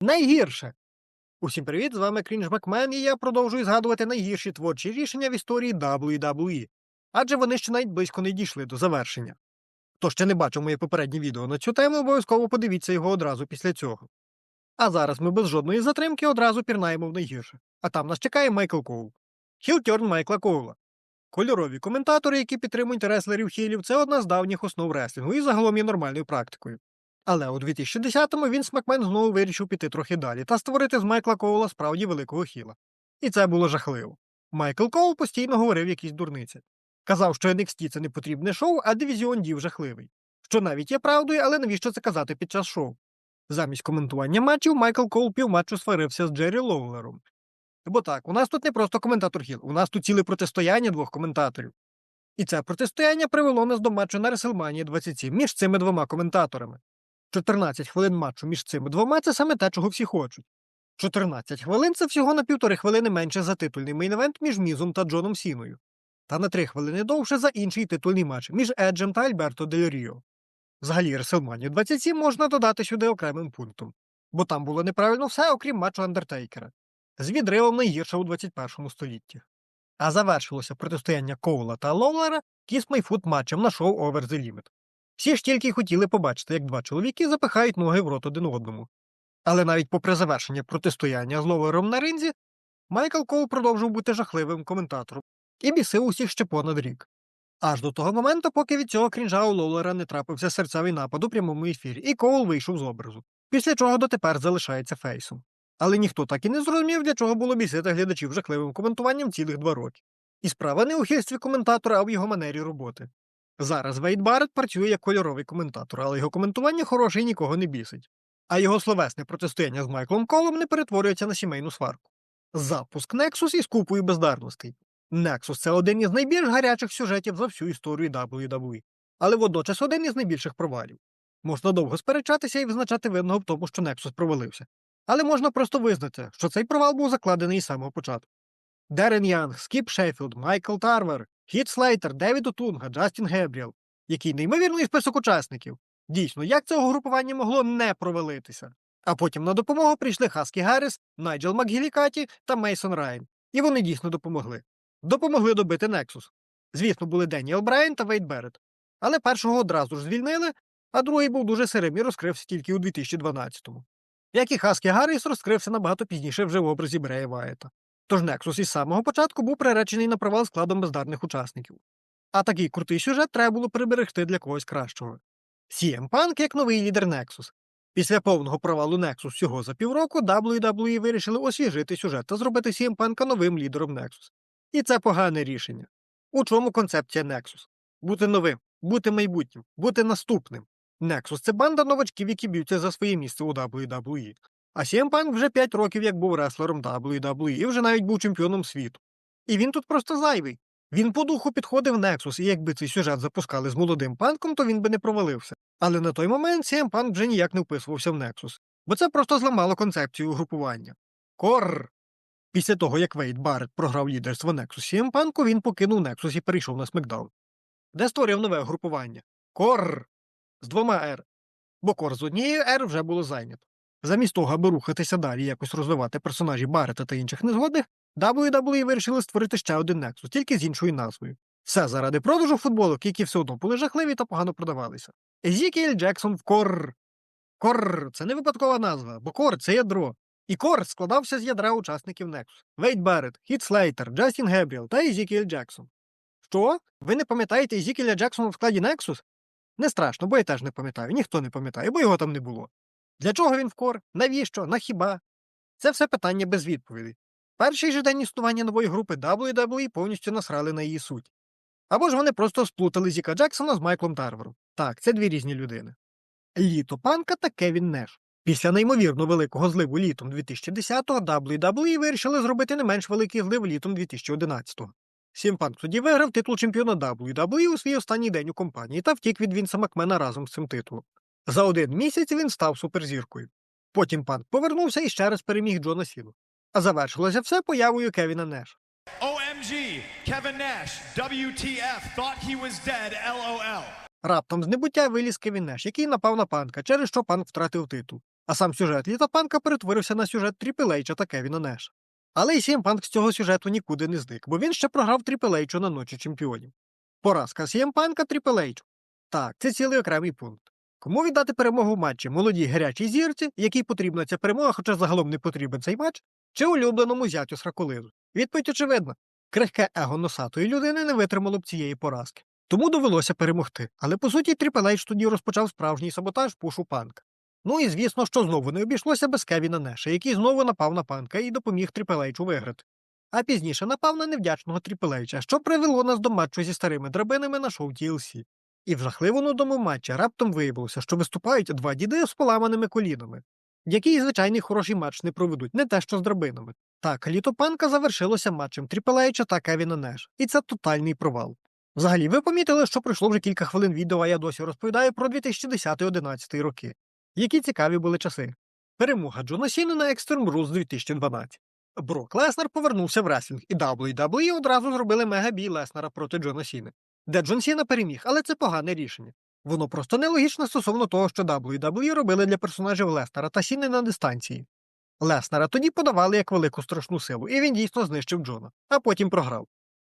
найгірше. Усім привіт, з вами Крінж Макмен, і я продовжую згадувати найгірші творчі рішення в історії WWE, адже вони ще навіть близько не дійшли до завершення. Хто ще не бачив моє попереднє відео на цю тему, обов'язково подивіться його одразу після цього. А зараз ми без жодної затримки одразу пірнаємо в найгірше. А там нас чекає Майкл Коул. Хілтерн Майкла Коула. Кольорові коментатори, які підтримують реслерів хілів, це одна з давніх основ реслінгу і загалом є нормальною практикою. Але у 2010-му він Макмен знову вирішив піти трохи далі та створити з Майкла Коула справді великого хіла. І це було жахливо. Майкл Коул постійно говорив якісь дурниці. Казав, що NXT – це не потрібне шоу, а дивізіон дів жахливий. Що навіть є правдою, але навіщо це казати під час шоу? Замість коментування матчів Майкл Коул півматчу сварився з Джері Лоулером. Бо так, у нас тут не просто коментатор Хіл, у нас тут ціле протистояння двох коментаторів. І це протистояння привело нас до матчу на WrestleMania 27 між цими двома коментаторами. 14 хвилин матчу між цими двома це саме те, чого всі хочуть. 14 хвилин це всього на півтори хвилини менше за титульний мейн-евент між Мізом та Джоном Сіною, та на 3 хвилини довше за інший титульний матч між Еджем та Альберто Дель Ріо. Взагалі, WrestleMania 27 можна додати сюди окремим пунктом, бо там було неправильно все, окрім матчу Андертейкера, з відривом найгірше у 21 столітті. А завершилося протистояння Коула та Лоулера Foot матчем на шоу Over the Limit. Всі ж тільки й хотіли побачити, як два чоловіки запихають ноги в рот один одному. Але навіть попри завершення протистояння з Лоулером на ринзі, Майкл Коул продовжив бути жахливим коментатором і бісив усіх ще понад рік. Аж до того моменту, поки від цього крінжа у Лоулера не трапився серцевий напад у прямому ефірі, і Коул вийшов з образу, після чого дотепер залишається фейсом. Але ніхто так і не зрозумів, для чого було бісити глядачів жахливим коментуванням цілих два роки. І справа не у хильстві коментатора, а в його манері роботи. Зараз Вейд Барретт працює як кольоровий коментатор, але його коментування хороше і нікого не бісить. А його словесне протистояння з Майклом Колом не перетворюється на сімейну сварку. Запуск Nexus із купою бездарностей. Nexus – це один із найбільш гарячих сюжетів за всю історію WWE, але водночас один із найбільших провалів. Можна довго сперечатися і визначати винного в тому, що Nexus провалився. Але можна просто визнати, що цей провал був закладений із самого початку. Дерен Янг, Скіп Шеффілд, Майкл Тарвер, Хіт Слейтер, Девід Отунга, Джастін Гебріел. Який неймовірний список учасників. Дійсно, як це угрупування могло не провалитися? А потім на допомогу прийшли Хаскі Гарріс, Найджел Макгілікаті та Мейсон Райан. І вони дійсно допомогли. Допомогли добити Нексус. Звісно, були Деніел Брайан та Вейд Берет. Але першого одразу ж звільнили, а другий був дуже сирим і розкрився тільки у 2012-му. Як і Хаскі Гарріс розкрився набагато пізніше вже в образі Брея Ваєта. Тож Нексус із самого початку був приречений на провал складом бездарних учасників. А такий крутий сюжет треба було приберегти для когось кращого. CM Punk як новий лідер Nexus. Після повного провалу Nexus всього за півроку WWE вирішили освіжити сюжет та зробити CM Punk новим лідером Nexus. І це погане рішення. У чому концепція Nexus? Бути новим, бути майбутнім, бути наступним. Nexus – це банда новачків, які б'ються за своє місце у WWE. А CM вже 5 років як був реслером WWE і вже навіть був чемпіоном світу. І він тут просто зайвий. Він по духу підходив Nexus, і якби цей сюжет запускали з молодим панком, то він би не провалився. Але на той момент CM вже ніяк не вписувався в Nexus, бо це просто зламало концепцію угрупування. Корр! Після того, як Вейд Барретт програв лідерство Nexus CM він покинув Nexus і перейшов на SmackDown. Де створив нове угрупування? Корр! З двома R. Бо кор з однією R вже було зайнято. Замість того, аби рухатися далі якось розвивати персонажів Барета та інших незгодних, WWE вирішили створити ще один Nexus, тільки з іншою назвою. Все заради продажу футболок, які все одно були жахливі та погано продавалися. Езікіель Джексон в Кор. Кор це не випадкова назва, бо Кор це ядро. І Кор складався з ядра учасників Nexus. Вейд Барретт, Хіт Слейтер, Джастін Гебріел та Езікіель Джексон. Що? Ви не пам'ятаєте Езікіеля Джексона в складі Nexus? Не страшно, бо я теж не пам'ятаю, ніхто не пам'ятає, бо його там не було. Для чого він в кор? Навіщо? На хіба? Це все питання без відповідей. Перший же день існування нової групи WWE повністю насрали на її суть. Або ж вони просто сплутали Зіка Джексона з Майклом Тарвером. Так, це дві різні людини. Літо Панка та Кевін Неш. Після неймовірно великого зливу літом 2010-го WWE вирішили зробити не менш великий злив літом 2011-го. Сімпанк тоді виграв титул чемпіона WWE у свій останній день у компанії та втік від Вінса Макмена разом з цим титулом. За один місяць він став суперзіркою. Потім панк повернувся і ще раз переміг Джона Сіну. А завершилося все появою Кевіна Неш. OMG, Kevin Nash, WTF, thought he was dead, LOL. Раптом з небуття виліз Кевін Неш, який напав на панка, через що панк втратив титул. А сам сюжет літопанка перетворився на сюжет Тріпл Ейча та Кевіна Неша. Але і CM Punk з цього сюжету нікуди не зник, бо він ще програв Тріпл Ейчу на ночі чемпіонів. Поразка CM Punk Тріпл Ейчу. Так, це цілий окремий пункт. Кому віддати перемогу в матчі молодій гарячій зірці, якій потрібна ця перемога, хоча загалом не потрібен цей матч, чи улюбленому зятю Сраколизу? Відповідь очевидна. Крихке его носатої людини не витримало б цієї поразки. Тому довелося перемогти. Але по суті Тріпл Ейч тоді розпочав справжній саботаж пушу панка. Ну і звісно, що знову не обійшлося без Кевіна Неша, який знову напав на панка і допоміг Тріпл Ейчу виграти. А пізніше напав на невдячного Тріпл Ейча, що привело нас до матчу зі старими драбинами на шоу TLC. І в жахливо нудому матчі раптом виявилося, що виступають два діди з поламаними колінами, які звичайний хороший матч не проведуть, не те що з драбинами. Так, літо панка завершилося матчем Тріпл та Кевіна Неш, і це тотальний провал. Взагалі, ви помітили, що пройшло вже кілька хвилин відео, а я досі розповідаю про 2010-2011 роки. Які цікаві були часи. Перемога Джона Сіни на Extreme Rules 2012. Брок Леснер повернувся в реслінг, і WWE одразу зробили мегабій Леснера проти Джона Сіни, де Джон Сіна переміг, але це погане рішення. Воно просто нелогічно стосовно того, що WWE робили для персонажів Леснера та Сіни на дистанції. Леснера тоді подавали як велику страшну силу, і він дійсно знищив Джона, а потім програв.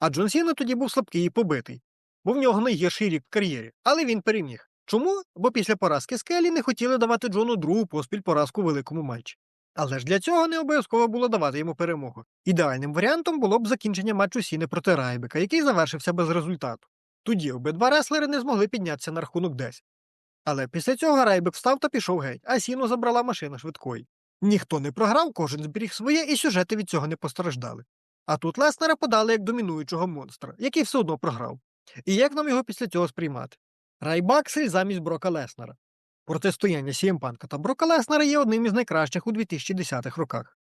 А Джон Сіна тоді був слабкий і побитий, бо в нього найгірший рік в кар'єрі, але він переміг. Чому? Бо після поразки Скелі не хотіли давати Джону другу поспіль поразку великому матчі. Але ж для цього не обов'язково було давати йому перемогу. Ідеальним варіантом було б закінчення матчу Сіни проти Райбека, який завершився без результату. Тоді обидва реслери не змогли піднятися на рахунок 10. Але після цього Райбек встав та пішов геть, а Сіну забрала машина швидкої. Ніхто не програв, кожен зберіг своє, і сюжети від цього не постраждали. А тут Леснера подали як домінуючого монстра, який все одно програв. І як нам його після цього сприймати? Райбаксель замість Брока Леснера. Протистояння Сіємпанка та Брока Леснера є одним із найкращих у 2010-х роках.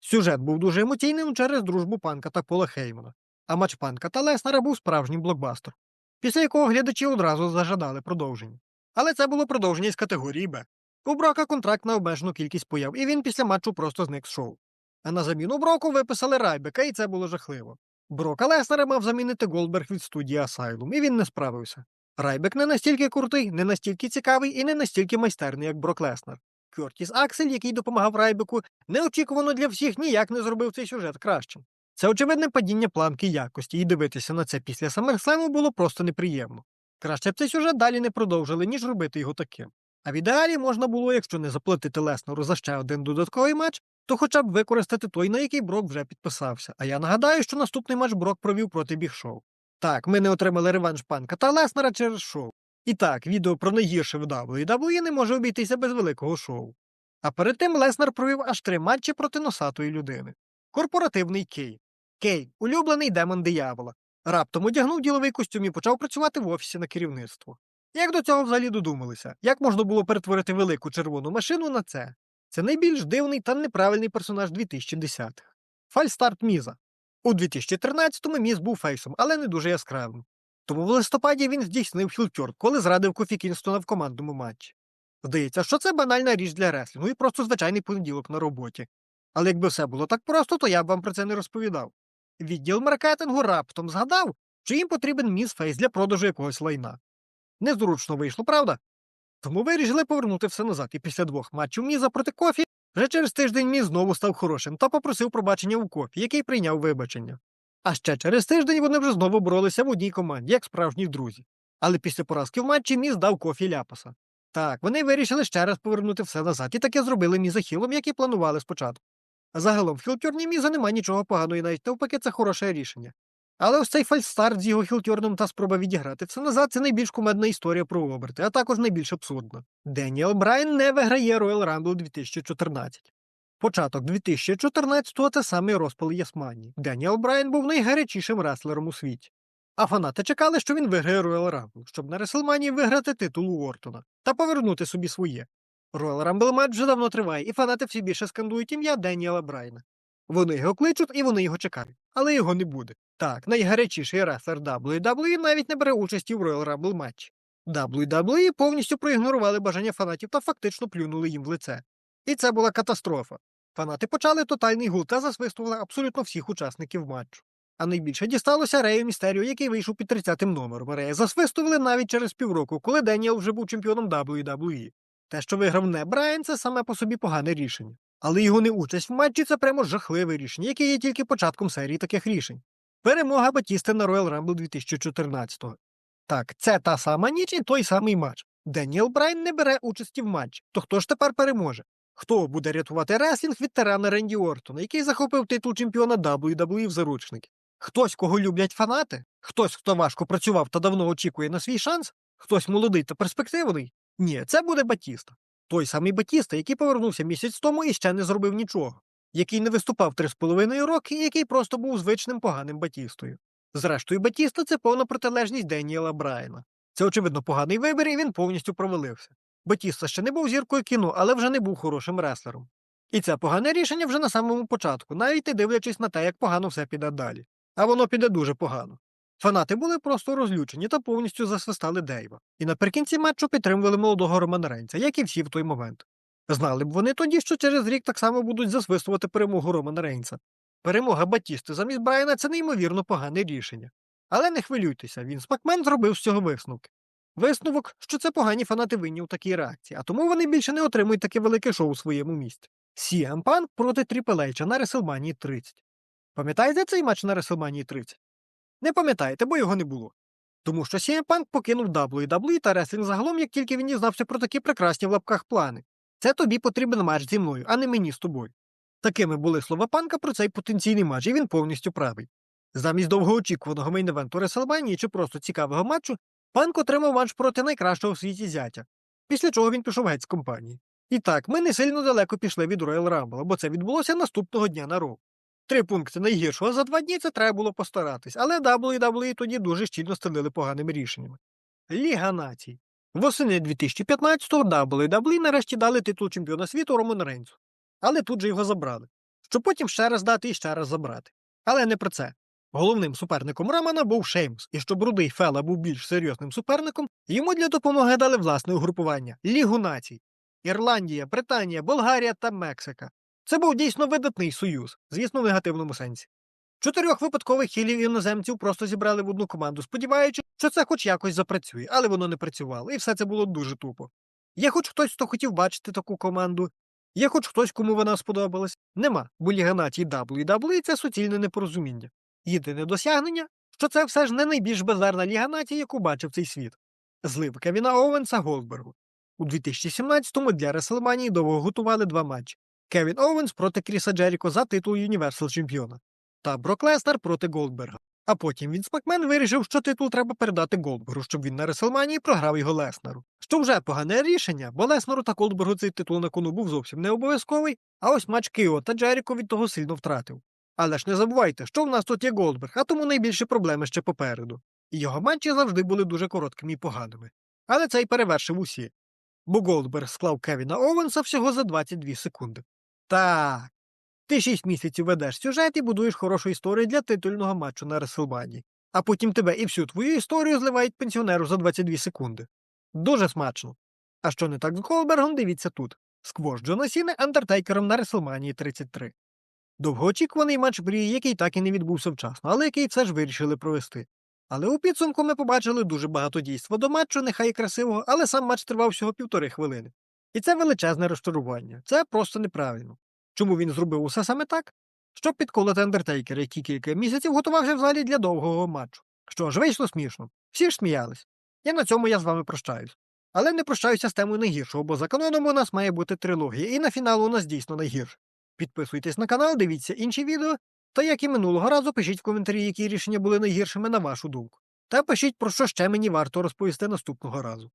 Сюжет був дуже емоційним через дружбу панка та Пола Хеймана, а матч панка та Леснера був справжнім блокбастер, після якого глядачі одразу зажадали продовження. Але це було продовження з категорії Б. У Брока контракт на обмежену кількість появ, і він після матчу просто зник з шоу. А на заміну Броку виписали Райбека, і це було жахливо. Брока Леснера мав замінити Голдберг від студії Asylum, і він не справився. Райбек не настільки крутий, не настільки цікавий і не настільки майстерний, як Брок Леснер. Кертіс Аксель, який допомагав Райбеку, неочікувано для всіх ніяк не зробив цей сюжет кращим. Це очевидне падіння планки якості, і дивитися на це після Саммерслему було просто неприємно. Краще б цей сюжет далі не продовжили, ніж робити його таким. А в ідеалі можна було, якщо не заплатити Леснеру за ще один додатковий матч, то хоча б використати той, на який Брок вже підписався. А я нагадаю, що наступний матч Брок провів проти Біг Шоу. Так, ми не отримали реванш панка та Леснера через шоу. І так, відео про найгірше в WWE не може обійтися без великого шоу. А перед тим Леснер провів аж три матчі проти носатої людини. Корпоративний Кей. Кей, улюблений демон диявола. Раптом одягнув діловий костюм і почав працювати в офісі на керівництво. Як до цього взагалі додумалися? Як можна було перетворити велику червону машину на це? Це найбільш дивний та неправильний персонаж 2010-х. Фальстарт Міза. У 2013-му Міз був фейсом, але не дуже яскравим. Тому в листопаді він здійснив хілтюрт, коли зрадив Кофі Кінстона в командному матчі. Здається, що це банальна річ для реслінгу і просто звичайний понеділок на роботі. Але якби все було так просто, то я б вам про це не розповідав. Відділ маркетингу раптом згадав, що їм потрібен міс фейс для продажу якогось лайна. Незручно вийшло, правда? Тому вирішили повернути все назад, і після двох матчів Міза проти Кофі вже через тиждень Міз знову став хорошим та попросив пробачення у Кофі, який прийняв вибачення. А ще через тиждень вони вже знову боролися в одній команді, як справжні друзі. Але після поразки в матчі Міз дав Кофі ляпаса. Так, вони вирішили ще раз повернути все назад, і таке зробили Міза хілом, як і планували спочатку. Загалом в хілтюрні Міза немає нічого поганого і навіть навпаки це хороше рішення. Але ось цей фальстарт з його хілтюрном та спроба відіграти все назад це найбільш кумедна історія про оберти, а також найбільш абсурдна. Деніел Брайан не виграє Royal Rumble 2014. Початок 2014-го це самий розпал Ясмані. Деніел Брайан був найгарячішим реслером у світі. А фанати чекали, що він виграє Royal Rumble, щоб на Реслманії виграти титул у Ортона та повернути собі своє. Royal Rumble матч вже давно триває, і фанати все більше скандують ім'я Деніела Брайана. Вони його кличуть і вони його чекають, але його не буде. Так, найгарячіший реслер WWE навіть не бере участі в Royal Rumble матчі. WWE повністю проігнорували бажання фанатів та фактично плюнули їм в лице. І це була катастрофа. Фанати почали тотальний гул та засвистували абсолютно всіх учасників матчу. А найбільше дісталося Рею Містеріо, який вийшов під 30-м номером. Рея засвистували навіть через півроку, коли Деніел вже був чемпіоном WWE. Те, що виграв не Брайан, це саме по собі погане рішення. Але його неучасть в матчі це прямо жахливе рішення, яке є тільки початком серії таких рішень. Перемога Батісти на Royal Rumble 2014-го. Так, це та сама ніч і той самий матч. Деніел Брайан не бере участі в матчі. То хто ж тепер переможе? Хто буде рятувати реслінг від тирана Ренді Ортона, який захопив титул чемпіона WWE в заручники? Хтось, кого люблять фанати? Хтось, хто важко працював та давно очікує на свій шанс? Хтось молодий та перспективний? Ні, це буде Батіста. Той самий Батіста, який повернувся місяць тому і ще не зробив нічого, який не виступав три з половиною роки і який просто був звичним поганим Батістою. Зрештою, Батіста це повна протилежність Деніела Брайана. Це, очевидно, поганий вибір, і він повністю провалився. Батіста ще не був зіркою кіно, але вже не був хорошим реслером. І це погане рішення вже на самому початку, навіть не дивлячись на те, як погано все піде далі. А воно піде дуже погано. Фанати були просто розлючені та повністю засвистали Дейва. І наприкінці матчу підтримували молодого Романа Рейнса, як і всі в той момент. Знали б вони тоді, що через рік так само будуть засвистувати перемогу Романа Рейнса. Перемога Батісти замість Брайана це неймовірно погане рішення. Але не хвилюйтеся, він Макмен зробив з цього висновки. Висновок, що це погані фанати винні у такій реакції, а тому вони більше не отримують таке велике шоу у своєму місті. CM Punk проти H на WrestleMania 30. Пам'ятаєте цей матч на WrestleMania 30? Не пам'ятаєте, бо його не було. Тому що CM Punk покинув WWE та реслінг загалом, як тільки він дізнався про такі прекрасні в лапках плани. Це тобі потрібен матч зі мною, а не мені з тобою. Такими були слова панка про цей потенційний матч, і він повністю правий. Замість довгоочікуваного мейн-евенту WrestleMania чи просто цікавого матчу, панк отримав матч проти найкращого в світі зятя, після чого він пішов геть з компанії. І так, ми не сильно далеко пішли від Royal Rumble, бо це відбулося наступного дня на Роу. Три пункти найгіршого за два дні це треба було постаратись, але WWE тоді дуже щільно стелили поганими рішеннями. Ліга націй. Восени 2015-го WWE нарешті дали титул чемпіона світу Роману Рейнсу. Але тут же його забрали. Щоб потім ще раз дати і ще раз забрати. Але не про це. Головним суперником Романа був Шеймс, і щоб рудий Фела був більш серйозним суперником, йому для допомоги дали власне угрупування Лігу націй. Ірландія, Британія, Болгарія та Мексика. Це був дійсно видатний союз, звісно, в негативному сенсі. Чотирьох випадкових хілів іноземців просто зібрали в одну команду, сподіваючись, що це хоч якось запрацює, але воно не працювало, і все це було дуже тупо. Є хоч хтось, хто хотів бачити таку команду, є хоч хтось, кому вона сподобалась. Нема, бо Ліга націй WWE – це суцільне непорозуміння. Єдине досягнення, що це все ж не найбільш бездарна Ліга націй, яку бачив цей світ. Злив Кевіна Оуенса Голдбергу. У 2017-му для Реслманії довго готували два матчі. Кевін Оуенс проти Кріса Джеріко за титул Юніверсал чемпіона та Брок Леснер проти Голдберга. А потім Вінс Макмен вирішив, що титул треба передати Голдбергу, щоб він на Реслманії програв його Леснеру. Що вже погане рішення, бо Леснеру та Голдбергу цей титул на кону був зовсім не обов'язковий, а ось матч Кіо та Джеріко від того сильно втратив. Але ж не забувайте, що в нас тут є Голдберг, а тому найбільші проблеми ще попереду. І його матчі завжди були дуже короткими і поганими. Але цей перевершив усі. Бо Голдберг склав Кевіна Оуенса всього за 22 секунди. Так. Ти шість місяців ведеш сюжет і будуєш хорошу історію для титульного матчу на Реслманії. А потім тебе і всю твою історію зливають пенсіонеру за 22 секунди. Дуже смачно. А що не так з Голдбергом, дивіться тут. Сквош Джона Сіни Андертейкером на Реслманії 33. Довгоочікуваний матч мрії, який так і не відбувся вчасно, але який все ж вирішили провести. Але у підсумку ми побачили дуже багато дійства до матчу, нехай і красивого, але сам матч тривав всього півтори хвилини. І це величезне розчарування. Це просто неправильно. Чому він зробив усе саме так? Щоб підколити Андертейкера, який кілька місяців готувався в залі для довгого матчу. Що ж, вийшло смішно. Всі ж сміялись. І на цьому я з вами прощаюсь. Але не прощаюся з темою найгіршого, бо за каноном у нас має бути трилогія, і на фінал у нас дійсно найгірше. Підписуйтесь на канал, дивіться інші відео, та як і минулого разу, пишіть в коментарі, які рішення були найгіршими на вашу думку. Та пишіть, про що ще мені варто розповісти наступного разу.